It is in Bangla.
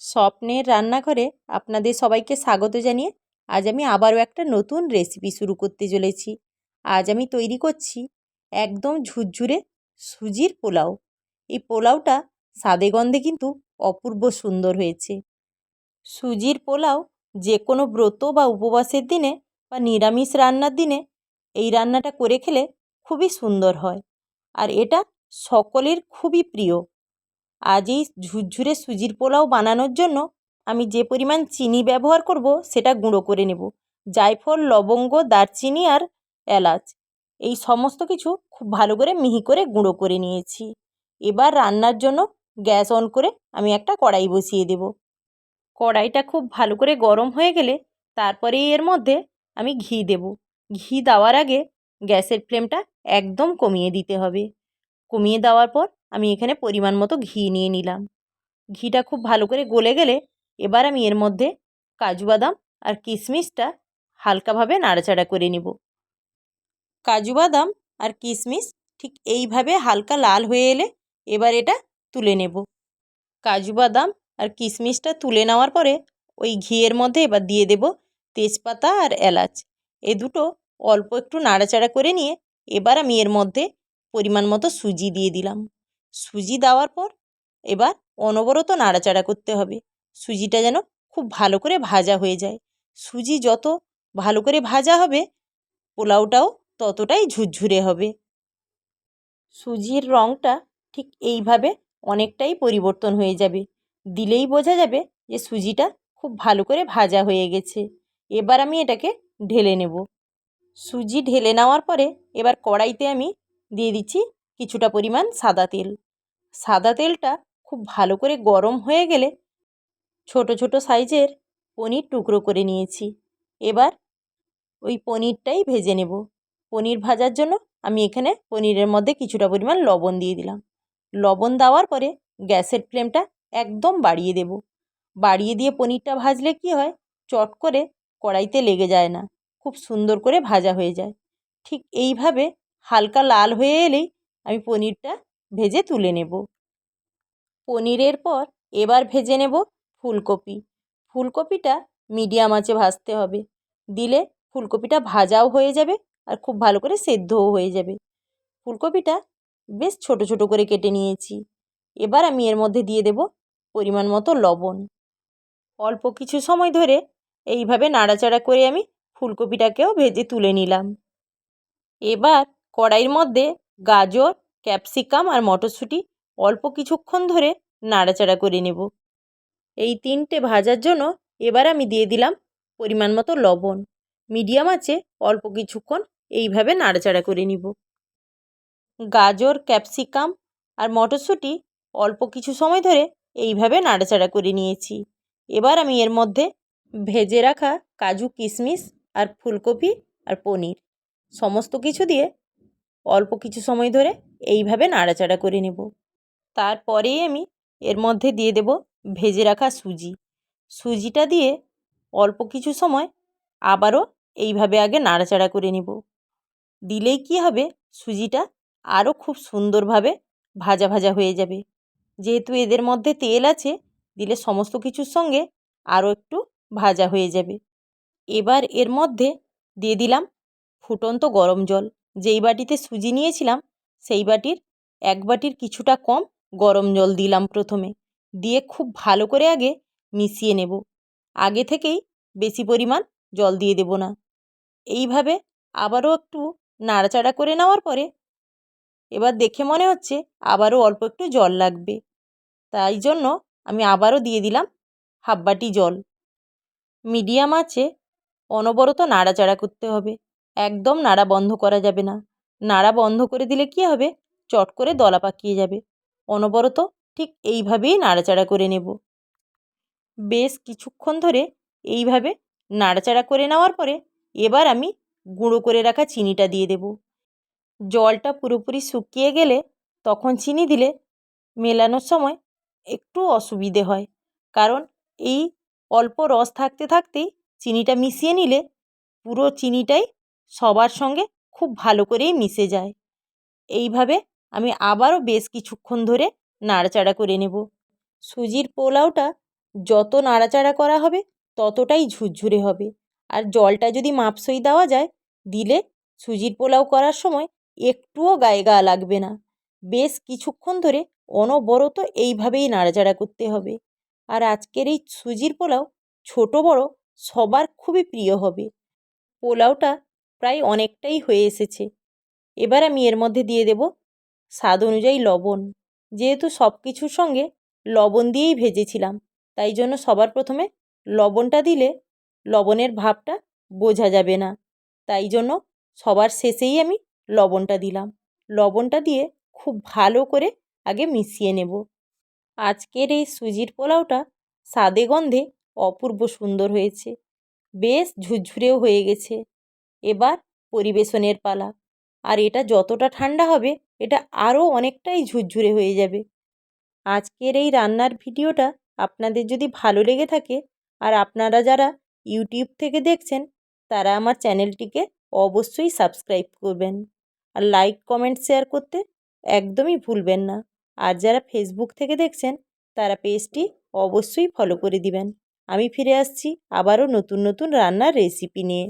স্বপ্নের রান্নাঘরে আপনাদের সবাইকে স্বাগত জানিয়ে আজ আমি আবারও একটা নতুন রেসিপি শুরু করতে চলেছি। আজ আমি তৈরি করছি একদম ঝুরঝুরে সুজির পোলাও। এই পোলাওটা স্বাদে গন্ধে কিন্তু অপূর্ব সুন্দর হয়েছে। সুজির পোলাও যে কোনো ব্রত বা উপবাসের দিনে বা নিরামিষ রান্নার দিনে এই রান্নাটা করে খেলে খুবই সুন্দর হয়। আর এটা সকলের খুবই প্রিয়। আজ এই ঝুরঝুরে সুজির পোলাও বানানোর জন্য আমি যে পরিমাণ চিনি ব্যবহার করব সেটা গুঁড়ো করে নেব। জায়ফল, লবঙ্গ, দারচিনি আর এলাচ। এই সমস্ত কিছু খুব ভালো করে মিহি করে গুঁড়ো করে নিয়েছি। এবার রান্নার জন্য গ্যাস অন করে আমি একটা কড়াই বসিয়ে দেব। কড়াইটা খুব ভালো করে গরম হয়ে গেলে তারপরে এর মধ্যে আমি ঘি দেব। ঘি দেওয়ার আগে গ্যাসের ফ্লেমটা একদম কমিয়ে দিতে হবে। কমিয়ে দেওয়ার পর আমি এখানে পরিমাণ মতো ঘি নিয়ে নিলাম। ঘিটা খুব ভালো করে গলে গেলে এবার আমি এর মধ্যে কাজু বাদাম আর কিশমিশটা হালকাভাবে নাড়াচাড়া করে নেব। কাজু বাদাম আর কিশমিশ ঠিক এইভাবে হালকা লাল হয়ে এলে এবার এটা তুলে নেব। কাজু বাদাম আর কিশমিশটা তুলে নেওয়ার পরে ওই ঘিয়ের মধ্যে এবার দিয়ে দেব তেজপাতা আর এলাচ। এ দুটো অল্প একটু নাড়াচাড়া করে নিয়ে এবার আমি এর মধ্যে পরিমাণ মতো সুজি দিয়ে দিলাম। সুজি দেওয়ার পর এবার অনবরত নাড়াচাড়া করতে হবে। সুজিটা যেন খুব ভালো করে ভাজা হয়ে যায়। সুজি যত ভালো করে ভাজা হবে, পোলাওটাও ততটাই ঝুরঝুরে হবে। সুজির রঙটা ঠিক এইভাবে অনেকটাই পরিবর্তন হয়ে যাবে। দিলেই বোঝা যাবে যে সুজিটা খুব ভালো করে ভাজা হয়ে গেছে। এবার আমি এটাকে ঢেলে নেব। সুজি ঢেলে নেওয়ার পরে এবার কড়াইতে আমি দিয়ে দিচ্ছি কিছুটা পরিমাণ সাদা তেল। সাদা তেলটা খুব ভালো করে গরম হয়ে গেলে ছোট ছোট সাইজের পনির টুকরো করে নিয়েছি। এবার ওই পনিরটাই ভেজে নেব। পনির ভাজার জন্য আমি এখানে পনিরের মধ্যে কিছুটা পরিমাণ লবণ দিয়ে দিলাম। লবণ দেওয়ার পরে গ্যাসের ফ্লেমটা একদম বাড়িয়ে দেব। বাড়িয়ে দিয়ে পনিরটা ভাজলে কি হয়? চট করে কড়াইতে লেগে যায় না। খুব সুন্দর করে ভাজা হয়ে যায়। ঠিক এইভাবে হালকা লাল হয়ে এলেই আমি পনিরটা ভেজে তুলে নেব। পনিরের পর এবার ভেজে নেব ফুলকপি। ফুলকপিটা মিডিয়াম আঁচে ভাজতে হবে। দিলে ফুলকপিটা ভাজাও হয়ে যাবে আর খুব ভালো করে সেদ্ধও হয়ে যাবে। ফুলকপিটা বেশ ছোট ছোট করে কেটে নিয়েছি। এবার আমি এর মধ্যে দিয়ে দেব পরিমাণ মতো লবণ। অল্প কিছু সময় ধরে এইভাবে নাড়াচাড়া করে আমি ফুলকপিটাকেও ভেজে তুলে নিলাম। এবার কড়াইয়ের মধ্যে গাজর, ক্যাপসিকাম আর মটরশুঁটি অল্প কিছুক্ষণ ধরে নাড়াচাড়া করে নেব। এই তিনটে ভাজার জন্য এবার আমি দিয়ে দিলাম পরিমাণ মতো লবণ। মিডিয়াম আছে অল্প কিছুক্ষণ এইভাবে নাড়াচাড়া করে নিব। গাজর, ক্যাপসিকাম আর মটরশুঁটি অল্প কিছু সময় ধরে এইভাবে নাড়াচাড়া করে নিয়েছি। এবার আমি এর মধ্যে ভেজে রাখা কাজু কিশমিশ আর ফুলকপি আর পনির সমস্ত কিছু দিয়ে অল্প কিছু সময় ধরে এইভাবে নাড়াচাড়া করে নেব। তারপরেই আমি এর মধ্যে দিয়ে দেব ভেজে রাখা সুজি। সুজিটা দিয়ে অল্প কিছু সময় আবারও এইভাবে আগে নাড়াচাড়া করে নেব। দিলেই কি হবে, সুজিটা আরও খুব সুন্দরভাবে ভাজা ভাজা হয়ে যাবে। যেহেতু এদের মধ্যে তেল আছে, দিলে সমস্ত কিছুর সঙ্গে আরও একটু ভাজা হয়ে যাবে। এবার এর মধ্যে দিয়ে দিলাম ফুটন্ত গরম জল। যেই বাটিতে সুজি নিয়েছিলাম, সেই বাটির এক বাটির কিছুটা কম গরম জল দিলাম প্রথমে। দিয়ে খুব ভালো করে আগে মিশিয়ে নেব। আগে থেকেই বেশি পরিমাণ জল দিয়ে দেব না। এইভাবে আবারও একটু নাড়াচাড়া করে নেওয়ার পরে এবার দেখে মনে হচ্ছে আবারও অল্প একটু জল লাগবে। তাই জন্য আমি আবারও দিয়ে দিলাম হাফ বাটি জল। মিডিয়াম আছে, অনবরত নাড়াচাড়া করতে হবে। একদম নাড়া বন্ধ করা যাবে না। নাড়া বন্ধ করে দিলে কী হবে? চট করে দলা পাকিয়ে যাবে। অনবরত ঠিক এইভাবেই নাড়াচাড়া করে নেব। বেশ কিছুক্ষণ ধরে এইভাবে নাড়াচাড়া করে নেওয়ার পরে এবার আমি গুঁড়ো করে রাখা চিনিটা দিয়ে দেব। জলটা পুরোপুরি শুকিয়ে গেলে তখন চিনি দিলে মেলানোর সময় একটু অসুবিধে হয়। কারণ এই অল্প রস থাকতে থাকতেই চিনিটা মিশিয়ে নিলে পুরো চিনিটাই সবার সঙ্গে খুব ভালো করেই মিশে যায়। এইভাবে আমি আবারও বেশ কিছুক্ষণ ধরে নাড়াচাড়া করে নেব। সুজির পোলাওটা যত নাড়াচাড়া করা হবে ততটাই ঝুরঝুরে হবে। আর জলটা যদি মাপসই দেওয়া যায়, দিলে সুজির পোলাও করার সময় একটুও গায়ে গা লাগবে না। বেশ কিছুক্ষণ ধরে অনবরত এইভাবেই নাড়াচাড়া করতে হবে। আর আজকের এই সুজির পোলাও ছোটো বড়ো সবার খুবই প্রিয় হবে। পোলাওটা প্রায় অনেকটাই হয়ে এসেছে। এবার আমি এর মধ্যে দিয়ে দেব স্বাদ অনুযায়ী লবণ। যেহেতু সব কিছুর সঙ্গে লবণ দিয়েই ভেজেছিলাম, তাই জন্য সবার প্রথমে লবণটা দিলে লবণের ভাবটা বোঝা যাবে না। তাই জন্য সবার শেষেই আমি লবণটা দিলাম। লবণটা দিয়ে খুব ভালো করে আগে মিশিয়ে নেব। আজকের এই সুজির পোলাওটা স্বাদে গন্ধে অপূর্ব সুন্দর হয়েছে। বেশ ঝুরঝুরেও হয়ে গেছে। এবার পরিবেশনের পালা। আর এটা যতটা ঠান্ডা হবে, এটা আরও অনেকটাই ঝুরঝুরে হয়ে যাবে। আজকের এই রান্নার ভিডিওটা আপনাদের যদি ভালো লেগে থাকে, আর আপনারা যারা ইউটিউব থেকে দেখছেন, তারা আমার চ্যানেলটিকে অবশ্যই সাবস্ক্রাইব করবেন। আর লাইক, কমেন্ট, শেয়ার করতে একদমই ভুলবেন না। আর যারা ফেসবুক থেকে দেখছেন, তারা পেজটি অবশ্যই ফলো করে দিবেন। আমি ফিরে আসছি আবারও নতুন নতুন রান্নার রেসিপি নিয়ে।